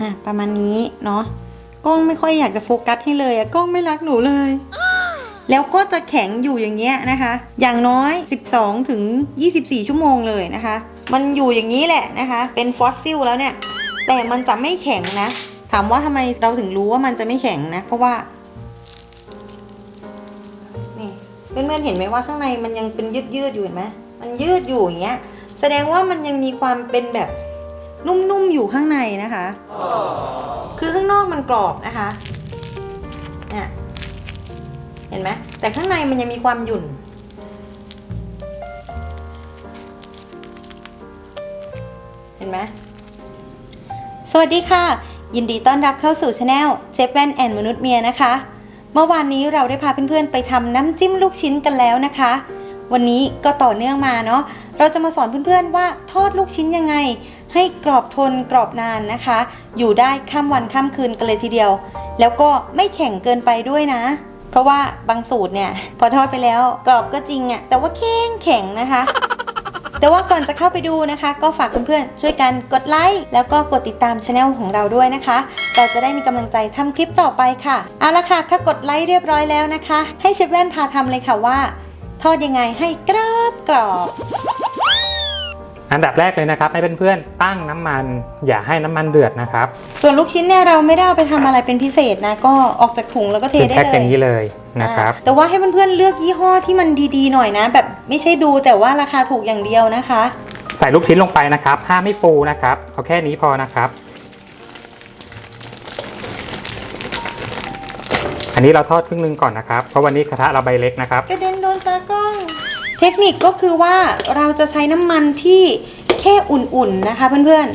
อะประมาณนี้เนาะกล้องไม่ค่อยอยากจะโฟกัสให้เลยอะกล้องไม่รักหนูเลย แล้วก็จะแข็งอยู่อย่างเงี้ยนะคะ อย่างน้อย 12 ถึง 24 ชั่วโมงเลยนะคะ มันอยู่อย่างนี้แหละนะคะ เป็นฟอสซิลแล้วเนี่ย แต่มันจะไม่แข็งนะ ถามว่าทำไมเราถึงรู้ว่ามันจะไม่แข็งนะ เพราะว่านี่เพื่อนๆเห็นไหมว่าข้างในมันยังเป็นยืดยืดๆอยู่เห็นไหมมันยืดอยู่อย่างเงี้ย แสดงว่ามันยังมีความเป็นแบบ นุ่มๆอยู่ข้างในนะคะ คือข้างนอกมันกรอบนะคะเนี่ยเห็นไหมแต่ข้างในมันยังมีความหยุ่น เห็นไหมสวัสดีค่ะ ยินดีต้อนรับเข้าสู่ช anel เจฟแวนแอนมนุษย์เมียนะคะ เมื่อวานนี้เราได้พาเพื่อนๆไปทำน้ำจิ้มลูกชิ้นกันแล้วนะคะ วันนี้ก็ต่อเนื่องมาเนาะเราจะมาสอนเพื่อนๆว่าทอดลูกชิ้นยังไง ให้กรอบทนกรอบนานนะคะ อยู่ได้ข้ามวันข้ามคืนกันเลยทีเดียว แล้วก็ไม่แข็งเกินไปด้วยนะ เพราะว่าบางสูตรเนี่ย พอทอดไปแล้วกรอบก็จริงอะแต่ว่าแข็งแข็งนะคะแต่ว่าก่อนจะเข้าไปดูนะคะ ก็ฝากเพื่อนๆช่วยกันกดไลค์แล้วก็กดติดตามช anel ของเราด้วยนะคะ เราจะได้มีกำลังใจทำคลิปต่อไปค่ะเอาละค่ะ ถ้ากดไลค์เรียบร้อยแล้วนะคะ ให้เชฟแว่นพาทำเลยค่ะว่า ทอดยังไงให้กรอบกรอบ อันดับแรกเลยนะครับให้เพื่อนๆตั้งน้ำมัน อย่าให้น้ำมันเดือดนะครับ ส่วนลูกชิ้นเนี่ยเราไม่ได้เอาไปทำอะไรเป็นพิเศษนะ ก็ออกจากถุงแล้วก็เทคือได้แพ็คเลอย่างนี้ยเลยนะครับอ่าแต่ว่าให้เพื่อนๆเลือกยี่ห้อที่มันดีๆหน่อยนะ แบบไม่ใช่ดูแต่ว่าราคาถูกอย่างเดียวนะคะ ใส่ลูกชิ้นลงไปนะครับห้ามไม่ฟูนะครับเอาแค่นี้พอนะครับ อันนี้เราทอดครึ่งหนึงก่อนนะครับเพราะวันนี้กระทะเราใบเล็กนะครับกระเด็นโดนตากล้อง เทคนิคก็คือว่าเราจะใช้น้ำมันที่แค่อุ่นๆนะคะเพื่อน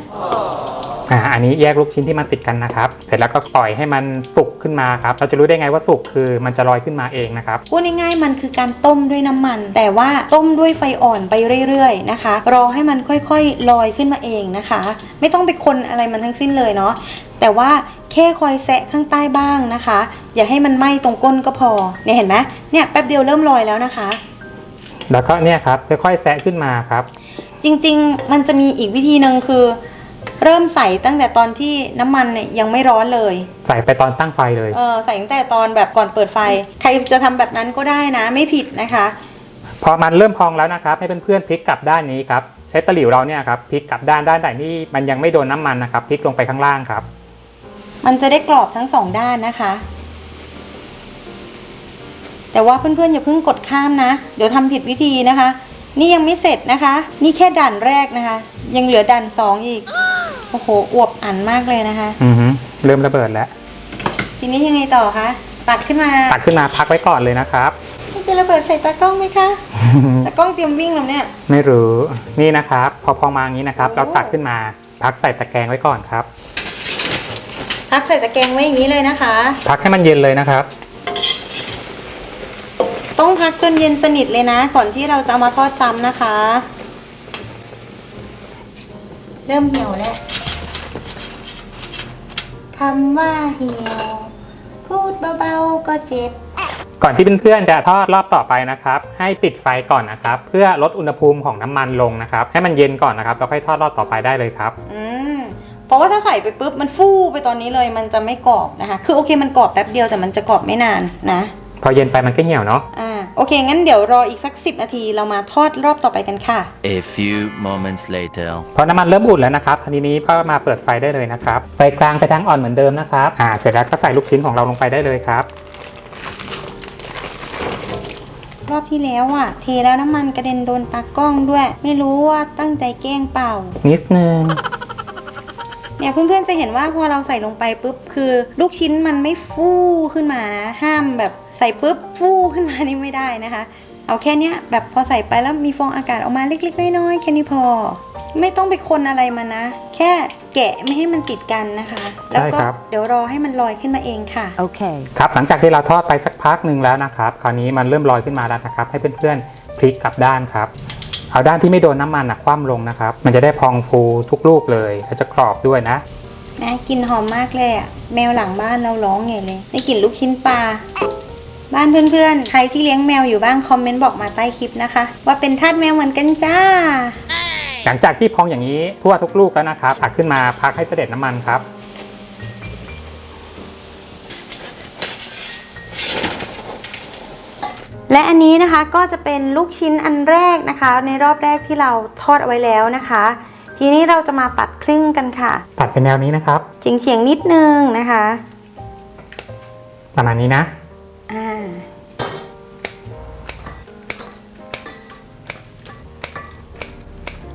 อ่าอันนี้แยกลูกชิ้นที่มันติดกันนะครับ เสร็จแล้วก็ปล่อยให้มันสุกขึ้นมาครับ เราจะรู้ได้ไงว่าสุกคือมันจะลอยขึ้นมาเองนะครับ ๆพูดง่ายๆมันคือการต้มด้วยน้ำมัน แต่ว่าต้มด้วยไฟอ่อนไปเรื่อยๆนะคะ รอให้มันค่อยๆลอยขึ้นมาเองนะคะ ไม่ต้องไปคนอะไรมันทั้งสิ้นเลยเนาะแต่ว่าแค่คอยแซะข้างใต้บ้างนะคะ อย่าให้มันไหม้ตรงก้นก็พอเนี่ยเห็นไหมเนี่ยแป๊บเดียวเริ่มลอยแล้วนะคะ แล้วก็เนี่ยครับค่อยๆแซะขึ้นมาครับ จริงๆ มันจะมีอีกวิธีหนึ่งคือ เริ่มใส่ตั้งแต่ตอนที่น้ำมันเนี่ยยังไม่ร้อนเลย ใส่ไปตอนตั้งไฟเลย เออใส่ตั้งแต่ตอนแบบก่อนเปิดไฟ ใครจะทำแบบนั้นก็ได้นะไม่ผิดนะคะ พอมันเริ่มพองแล้วนะครับ ให้เพื่อนๆพลิกกลับด้านนี้ครับใช้ตะหลิวเราเนี่ยครับพลิกกลับด้านด้านไหนที่มันยังไม่โดนน้ำมันนะครับพลิกลงไปข้างล่างครับ มันจะได้กรอบทั้งสองด้านนะคะ แต่ว่าเพื่อนๆอย่าเพิ่งกดข้ามนะ เดี๋ยวทำผิดวิธีนะคะ นี่ยังไม่เสร็จนะคะ นี่แค่ด่านแรกนะคะ ยังเหลือด่านสองอีก โอ้โห อวบอันมากเลยนะคะ อือฮึเริ่มระเบิดแล้ว ทีนี้ยังไงต่อคะ ตักขึ้นมา ตักขึ้นมาพักไว้ก่อนเลยนะครับมันจะระเบิดใส่ตากล้องไหมคะตากล้องเตรียมวิ่งแล้วเนี่ย ไม่รู้ นี่นะครับ พอพองมาอย่างนี้นะครับโอ้เราตักขึ้นมาพักใส่ตะแกรงไว้ก่อนครับ พักใส่ตะแกรงไว้อย่างนี้เลยนะคะ พักให้มันเย็นเลยนะครับ ต้องพักจนเย็นสนิทเลยนะ ก่อนที่เราจะเอามาทอดซ้ำนะคะ เริ่มเหี่ยวแล้วคำว่าเหี่ยว พูดเบาๆก็เจ็บ ก่อนที่เพื่อนๆจะทอดรอบต่อไปนะครับ ให้ปิดไฟก่อนนะครับ เพื่อลดอุณหภูมิของน้ำมันลงนะครับ ให้มันเย็นก่อนนะครับแล้วค่อยทอดรอบต่อไปได้เลยครับ อืมเพราะว่าถ้าใส่ไปปุ๊บมันฟู่ไปตอนนี้เลยมันจะไม่กรอบนะคะ คือโอเคมันกรอบแป๊บเดียวแต่มันจะกรอบไม่นานนะ พอเย็นไปมันก็เหี่ยวเนาะ อ่า โอเค งั้นเดี๋ยวรออีกสัก 10 นาทีเรามาทอดรอบต่อไปกันค่ะ A few moments later. พอน้ำมันเริ่มอุ่นแล้วนะครับทีนี้ก็มาเปิดไฟได้เลยนะครับ ไฟกลางไปทางอ่อนเหมือนเดิมนะครับ อ่า เสร็จแล้วก็ใส่ลูกชิ้นของเราลงไปได้เลยครับ รอบที่แล้วอะเทแล้วน้ำมันกระเด็นโดนตากล้องด้วย ไม่รู้ว่าตั้งใจแกล้งเปล่า นิดนึง เนี่ยเพื่อนๆจะเห็นว่าพอเราใส่ลงไปปุ๊บคือ ลูกชิ้นมันไม่ฟูขึ้นมานะ ห้ามแบบ ใส่ปุ๊บฟูขึ้นมานี่ไม่ได้นะคะ เอาแค่เนี้ยแบบพอใส่ไปแล้วมีฟองอากาศออกมาเล็กๆน้อยๆแค่นี้พอ ไม่ต้องไปคนอะไรมันนะ แค่แกะไม่ให้มันติดกันนะคะ แล้วก็ใช่ครับเดี๋ยวรอให้มันลอยขึ้นมาเองค่ะ Okay. ครับหลังจากที่เราทอดไปสักพักหนึ่งแล้วนะครับ คราวนี้มันเริ่มลอยขึ้นมาแล้วนะครับ ให้เพื่อนๆพลิกกลับด้านครับเอาด้านที่ไม่โดนน้ำมันนะคว่ำลงนะครับ มันจะได้พองฟูทุกลูกเลยและจะกรอบด้วยนะนะกลิ่นหอมมากเลยอะแมวหลังบ้านเราร้องไงเลยได้กลิ่นลูกชิ้นปลา บ้านเพื่อนๆ ใครที่เลี้ยงแมวอยู่บ้าง คอมเมนต์บอกมาใต้คลิปนะคะ ว่าเป็นทาสแมวเหมือนกันจ้า หลังจากที่พองอย่างนี้ทั่วทุกลูกแล้วนะครับตักขึ้นมาพักให้เสด็จน้ำมันครับ และอันนี้นะคะก็จะเป็นลูกชิ้นอันแรกนะคะ ในรอบแรกที่เราทอดเอาไว้แล้วนะคะ ทีนี้เราจะมาตัดครึ่งกันค่ะ ตัดเป็นแนวนี้นะครับเฉียงๆนิดนึงนะคะ ประมาณนี้นะ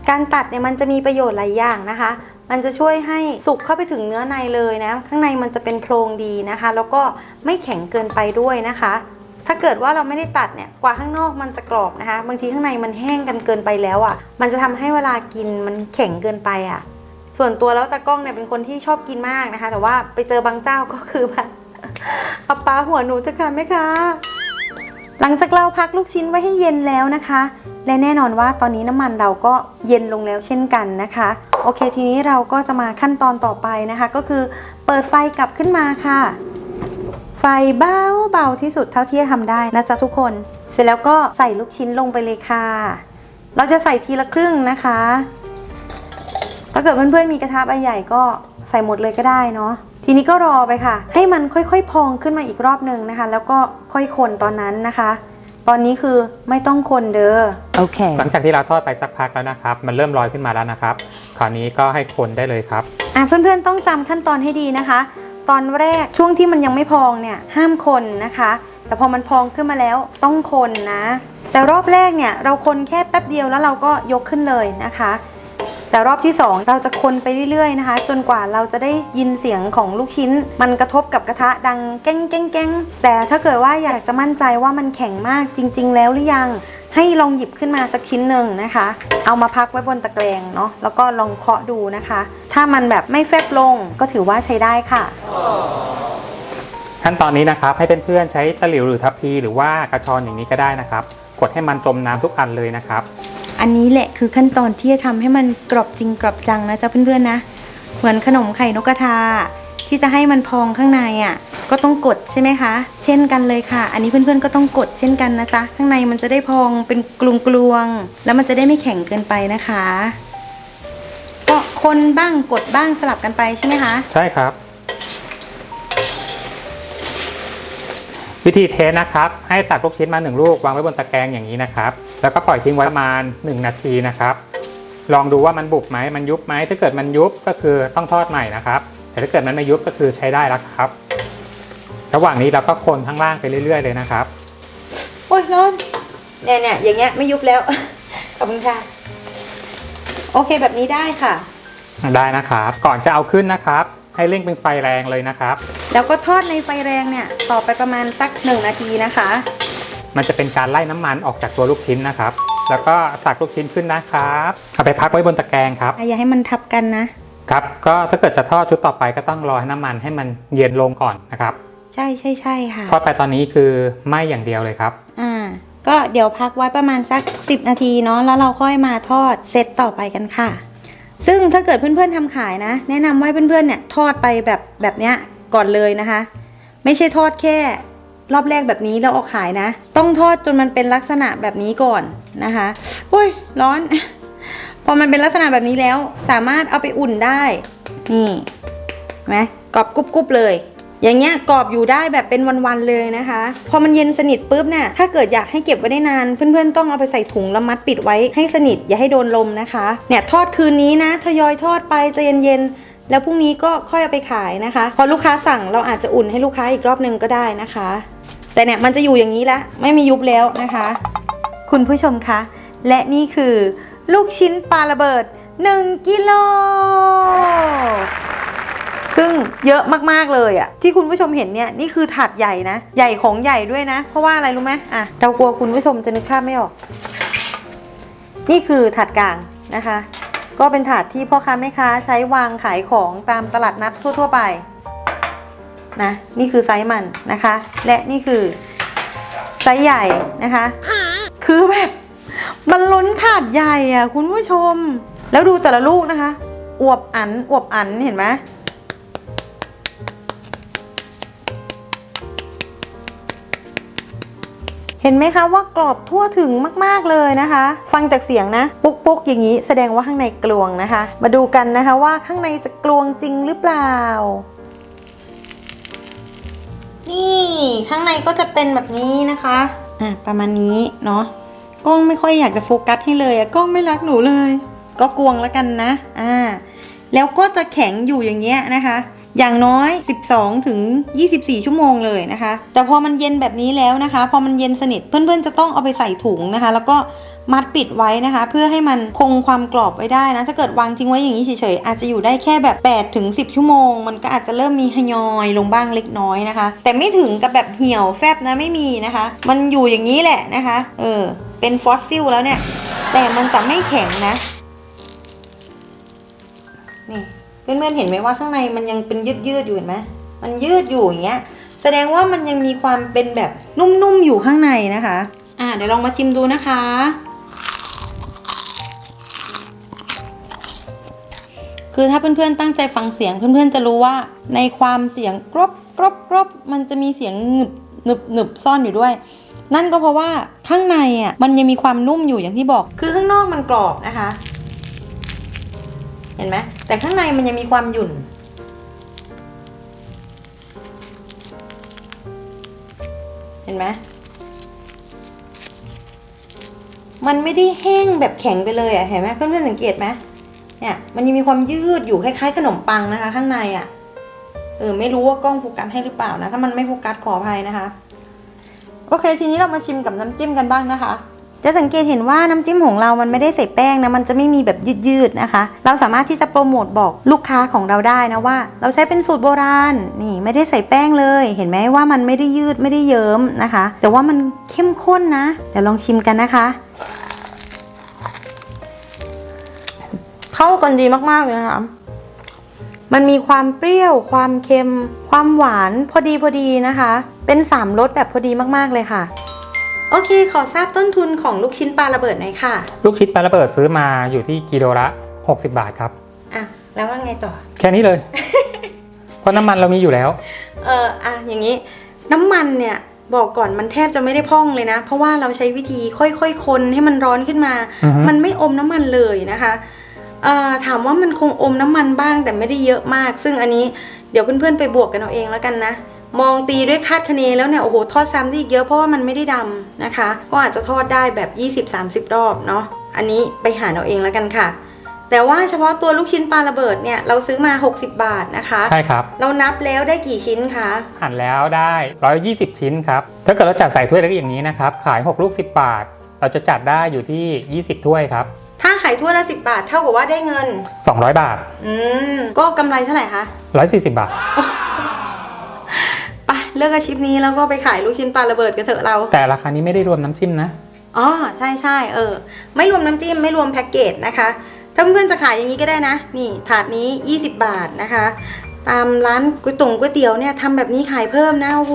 การตัดเนี่ยมันจะมีประโยชน์หลายอย่างนะคะ มันจะช่วยให้สุกเข้าไปถึงเนื้อในเลยนะ ข้างในมันจะเป็นโพรงดีนะคะ แล้วก็ไม่แข็งเกินไปด้วยนะคะ ถ้าเกิดว่าเราไม่ได้ตัดเนี่ย กว่าข้างนอกมันจะกรอบนะคะ บางทีข้างในมันแห้งกันเกินไปแล้วอะ่ะ มันจะทำให้เวลากินมันแข็งเกินไปอะ่ะ ส่วนตัวแล้วตากล้องเนี่ยเป็นคนที่ชอบกินมากนะคะ แต่ว่าไปเจอบางเจ้าก็คือแบบเอาปลาหัวหนูจะค่ะแม่ค้า หลังจากเราพักลูกชิ้นไว้ให้เย็นแล้วนะคะ และแน่นอนว่าตอนนี้น้ำมันเราก็เย็นลงแล้วเช่นกันนะคะ โอเคทีนี้เราก็จะมาขั้นตอนต่อไปนะคะ ก็คือเปิดไฟกลับขึ้นมาค่ะ ไฟเบาเบาที่สุดเท่าที่จะทำได้นะจ๊ะทุกคน เสร็จแล้วก็ใส่ลูกชิ้นลงไปเลยค่ะ เราจะใส่ทีละครึ่งนะคะถ้าเกิดเพื่อนๆมีกระทะใบใหญ่ก็ใส่หมดเลยก็ได้เนาะ ทีนี้ก็รอไปค่ะ ให้มันค่อยๆ พองขึ้นมาอีกรอบหนึ่งนะคะ แล้วก็ค่อยคนตอนนั้นนะคะ ตอนนี้คือไม่ต้องคนเด้อ Okay. หลังจากที่เราทอดไปสักพักแล้วนะครับ มันเริ่มลอยขึ้นมาแล้วนะครับ คราวนี้ก็ให้คนได้เลยครับ อะเพื่อนๆต้องจำขั้นตอนให้ดีนะคะ ตอนแรกช่วงที่มันยังไม่พองเนี่ยห้ามคนนะคะ แต่พอมันพองขึ้นมาแล้วต้องคนนะ แต่รอบแรกเนี่ยเราคนแค่แป๊บเดียวแล้วเราก็ยกขึ้นเลยนะคะ แต่รอบที่ 2 เราจะคนไปเรื่อยๆนะคะ จนกว่าเราจะได้ยินเสียงของลูกชิ้น มันกระทบกับกระทะดังแก้งแก้งแก้งแต่ถ้าเกิดว่าอยากจะมั่นใจว่ามันแข็งมากจริง ๆ แล้วหรือยังให้ลองหยิบขึ้นมาสักชิ้นหนึ่งนะคะ เอามาพักไว้บนตะแกรงเนาะ แล้วก็ลองเคาะดูนะคะ ถ้ามันแบบไม่แฟบลงก็ถือว่าใช้ได้ค่ะ ขั้นตอนนี้นะครับให้เพื่อนๆใช้ตะหลิวหรือทัพพีหรือว่ากระชอนอย่างนี้ก็ได้นะครับ กดให้มันจมน้ำทุกอันเลยนะครับ อันนี้แหละคือขั้นตอนที่จะทำให้มันกรอบจริงกรอบจังนะจ๊ะเพื่อนๆนะ เหมือนขนมไข่นกกระทา ที่จะให้มันพองข้างในอะ ก็ต้องกดใช่ไหมคะ เช่นกันเลยค่ะ อันนี้เพื่อนๆก็ต้องกดเช่นกันนะจ๊ะข้างในมันจะได้พองเป็นกลวงๆแล้วมันจะได้ไม่แข็งเกินไปนะคะ ก็คนบ้างกดบ้างสลับกันไปใช่ไหมคะ ใช่ครับ วิธีเทสนะครับ ให้ตักลูกชิ้นมาหนึ่งลูกวางไว้บนตะแกรงอย่างนี้นะครับ แล้วก็ปล่อยทิ้งไว้ประมาณ 1 นาทีนะครับ ลองดูว่ามันบุบไหมมันยุบไหมถ้าเกิดมันยุบก็คือต้องทอดใหม่นะครับ แต่ถ้าเกิดมันไม่ยุบก็คือใช้ได้แล้วครับ ระหว่างนี้เราก็คนข้างล่างไปเรื่อย ๆ เลยนะครับโอ้ยร้อนเนี่ยเนี่ยอย่างเงี้ยไม่ยุบแล้ว ขอบคุณค่ะ โอเคแบบนี้ได้ค่ะ ได้นะครับ ก่อนจะเอาขึ้นนะครับ ให้เร่งเป็นไฟแรงเลยนะครับ แล้วก็ทอดในไฟแรงเนี่ย ต่อไปประมาณสักหนึ่งนาทีนะคะ มันจะเป็นการไล่น้ำมันออกจากตัวลูกชิ้นนะครับ แล้วก็ตักลูกชิ้นขึ้นนะครับเอาไปพักไว้บนตะแกรงครับอะอย่าให้มันทับกันนะครับก็ถ้าเกิดจะทอดชุดต่อไปก็ต้องรอให้น้ำมันให้มันเย็นลงก่อนนะครับ ใช่ใช่ใช่ค่ะทอดไปตอนนี้คือไหม้อย่างเดียวเลยครับอ่าก็เดี๋ยวพักไว้ประมาณสัก 10 นาทีเนาะแล้วเราค่อยมาทอดเซตต่อไปกันค่ะ ซึ่งถ้าเกิดเพื่อนๆทำขายนะ แนะนำว่าเพื่อนๆเนี่ยทอดไปแบบแบบเนี้ยก่อนเลยนะคะ ไม่ใช่ทอดแค่ รอบแรกแบบนี้แล้วเออกขายนะ ต้องทอดจนมันเป็นลักษณะแบบนี้ก่อนนะคะอุ้ยร้อน พอมันเป็นลักษณะแบบนี้แล้ว สามารถเอาไปอุ่นได้นี่เห็นไหมกรอบกรุบๆเลย อย่างเงี้ยกรอบอยู่ได้แบบเป็นวันๆเลยนะคะ พอมันเย็นสนิทปุ๊บเนี่ยถ้าเกิดอยากให้เก็บไว้ได้นาน เพื่อนๆต้องเอาไปใส่ถุงแล้วมัดปิดไว้ให้สนิทอย่าให้โดนลมนะคะเนี่ยทอดคืนนี้นะทยอยทอดไปจะเย็นๆแล้วพรุ่งนี้ก็ค่อยเอาไปขายนะคะ พอลูกค้าสั่งเราอาจจะอุ่นให้ลูกค้าอีกรอบหนึ่งก็ได้นะคะ แต่เนี่ยมันจะอยู่อย่างนี้ละไม่มียุบแล้วนะคะ คุณผู้ชมคะ และนี่คือ ลูกชิ้นปลาระเบิด 1 กิโล ซึ่งเยอะมากๆเลยอะที่คุณผู้ชมเห็นเนี่ยนี่คือถาดใหญ่นะ ใหญ่ของใหญ่ด้วยนะ เพราะว่าอะไรรู้ไหมอะเรากลัวคุณผู้ชมจะนึกภาพไม่ออก นี่คือถาดกลางนะคะ ก็เป็นถาดที่พ่อค้าแม่ค้าใช้วางขายของตามตลาดนัดทั่ว ๆ ไป นะนี่คือไซส์มันนะคะ และนี่คือไซส์ใหญ่นะคะ คือแบบมันล้นถาดใหญ่อะคุณผู้ชม แล้วดูแต่ละลูกนะคะ อวบอันอวบอันเห็นไหมเห็นไหมคะว่ากรอบทั่วถึงมาก ๆ เลยนะคะ ฟังจากเสียงนะ ปุ๊กปุ๊กอย่างนี้แสดงว่าข้างในกลวงนะคะ มาดูกันนะคะว่าข้างในจะกลวงจริงหรือเปล่า นี่ข้างในก็จะเป็นแบบนี้นะคะอะประมาณนี้เนาะกล้องไม่ค่อยอยากจะโฟกัสให้เลยอะกล้องไม่รักหนูเลย ก็กวงแล้วกันนะอ่าแล้วก็จะแข็งอยู่อย่างเงี้ยนะคะ อย่างน้อย 12 ถึง 24 ชั่วโมงเลยนะคะ แต่พอมันเย็นแบบนี้แล้วนะคะ พอมันเย็นสนิทเพื่อนๆจะต้องเอาไปใส่ถุงนะคะ แล้วก็ มัดปิดไว้นะคะ เพื่อให้มันคงความกรอบไว้ได้นะ ถ้าเกิดวางทิ้งไว้อย่างนี้เฉยๆอาจจะอยู่ได้แค่แบบ8ถึง10ชั่วโมง มันก็อาจจะเริ่มมีหยอยลงบ้างเล็กน้อยนะคะ แต่ไม่ถึงกับแบบเหี่ยวแฟบนะไม่มีนะคะ มันอยู่อย่างนี้แหละนะคะ เออ เป็นฟอสซิลแล้วเนี่ย แต่มันจะไม่แข็งนะนี่เพื่อนๆเห็นไหมว่าข้างในมันยังเป็นยืดๆอยู่เห็นไหมมันยืดอยู่อย่างเงี้ย แสดงว่ามันยังมีความเป็นแบบนุ่มๆอยู่ข้างในนะคะ อ่าเดี๋ยวลองมาชิมดูนะคะ คือถ้าเพื่อนๆตั้งใจฟังเสียงเพื่อนๆจะรู้ว่า ในความเสียงกรอบกรอบกรอบมันจะมีเสียงหนึบหนึบหนึบซ่อนอยู่ด้วย นั่นก็เพราะว่าข้างในอะมันยังมีความนุ่มอยู่อย่างที่บอก คือข้างนอกมันกรอบนะคะ เห็นไหมแต่ข้างในมันยังมีความหยุ่นเห็นไหมมันไม่ได้แห้งแบบแข็งไปเลยอะเห็นไหมเพื่อนๆสังเกตไหม เนี่ยมันยังมีความยืดอยู่คล้ายๆ ขนมปังนะคะ ข้างในอะเออไม่รู้ว่ากล้องโฟกัสให้หรือเปล่านะถ้ามันไม่โฟกัสขออภัยนะคะ โอเค ทีนี้เรามาชิมกับน้ำจิ้มกันบ้างนะคะ จะสังเกตเห็นว่าน้ำจิ้มของเรามันไม่ได้ใส่แป้งนะมันจะไม่มีแบบยืดๆนะคะ เราสามารถที่จะโปรโมทบอกลูกค้าของเราได้นะว่า เราใช้เป็นสูตรโบราณนี่ไม่ได้ใส่แป้งเลย เห็นไหมว่ามันไม่ได้ยืดไม่ได้เยิ้มนะคะ แต่ว่ามันเข้มข้นนะเดี๋ยวลองชิมกันนะคะ เข้ากันดีมาก ๆ เลยนะคะมันมีความเปรี้ยว ความเค็ม ความหวานพอดีพอดีนะคะ เป็นสามรสแบบพอดีมากๆเลยค่ะ โอเค ขอทราบต้นทุนของลูกชิ้นปลาระเบิดหน่อยค่ะ ลูกชิดปลาระเบิดซื้อมาอยู่ที่กิโลละ 60 บาทครับ อะ แล้วว่าไงต่อ แค่นี้เลย เพราะน้ำมันเรามีอยู่แล้ว เอออะ อย่างนี้ น้ำมันเนี่ยบอกก่อนมันแทบจะไม่ได้พร่องเลยนะ เพราะว่าเราใช้วิธีค่อยๆคนให้มันร้อนขึ้นมาอือฮึมันไม่อมน้ำมันเลยนะคะเอ่อ ถามว่ามันคงอมน้ำมันบ้างแต่ไม่ได้เยอะมาก ซึ่งอันนี้เดี๋ยวเพื่อนๆไปบวกกันเอาเองแล้วกันนะ มองตีด้วยคาดคะเนแล้วเนี่ยโอ้โหทอดซ้ำได้อีกเยอะเพราะว่ามันไม่ได้ดำนะคะ ก็อาจจะทอดได้แบบ 20-30 รอบเนาะอันนี้ไปหารเอาเองแล้วกันค่ะ แต่ว่าเฉพาะตัวลูกชิ้นปลาระเบิดเนี่ยเราซื้อมา 60 บาทนะคะใช่ครับ เรานับแล้วได้กี่ชิ้นคะหั่นแล้วได้ 120 ชิ้นครับถ้าเกิดเราจัดใส่ถ้วยเล็กอย่างนี้นะครับขาย 6 ลูก 10 บาท เราจะจัดได้อยู่ที่ 20 ถ้วยครับ ถ้าขายถ้วยละ10บาท เท่ากับว่าได้เงิน 200 บาท อืม ก็กำไรเท่าไหร่คะ 140 บาท ไปเลิกอาชีพนี้แล้วก็ไปขายลูกชิ้นปลาระเบิดกันเถอะเรา แต่ราคานี้ไม่ได้รวมน้ำจิ้มนะ อ๋อใช่ใช่เออ ไม่รวมน้ำจิ้ม ไม่รวมแพ็กเกจนะคะ ถ้าเพื่อนๆจะขายอย่างนี้ก็ได้นะ นี่ถาดนี้ 20 บาทนะคะ ตามร้านก๋วยตงก๋วยเตี๋ยวเนี่ยทำแบบนี้ขายเพิ่มนะโอ้โห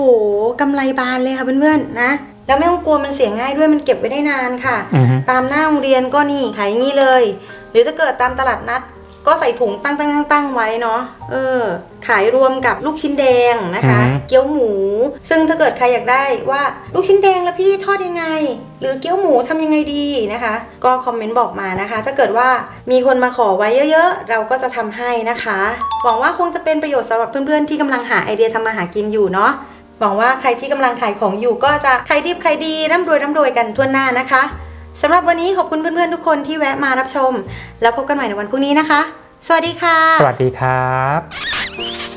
กำไรบานเลยค่ะเพื่อนๆนะ แล้วไม่ต้องกลัวมันเสียง่ายด้วยมันเก็บไว้ได้นานค่ะ อือฮึ ตามหน้าโรงเรียนก็นี่ขายอย่างนี้เลย หรือถ้าเกิดตามตลาดนัด ก็ใส่ถุงตั้งตั้งตั้งตั้งไว้เนาะเออ ขายรวมกับลูกชิ้นแดงนะคะ อือฮึ เกี๊ยวหมู ซึ่งถ้าเกิดใครอยากได้ว่าลูกชิ้นแดงแล้วพี่ทอดยังไง หรือเกี๊ยวหมูทำยังไงดีนะคะ ก็คอมเมนต์บอกมานะคะ ถ้าเกิดว่ามีคนมาขอไว้เยอะ ๆ เราก็จะทำให้นะคะ หวังว่าคงจะเป็นประโยชน์สำหรับเพื่อนๆที่กำลังหาไอเดียทำมาหากินอยู่เนาะ หวังว่าใครที่กำลังขายของอยู่ก็จะขายดิบขายดีร่ำรวยร่ำรวยกันทั่วหน้านะคะสำหรับวันนี้ขอบคุณเพื่อนๆทุกคนที่แวะมารับชม แล้วพบกันใหม่ในวันพรุ่งนี้นะคะ สวัสดีค่ะ สวัสดีครับ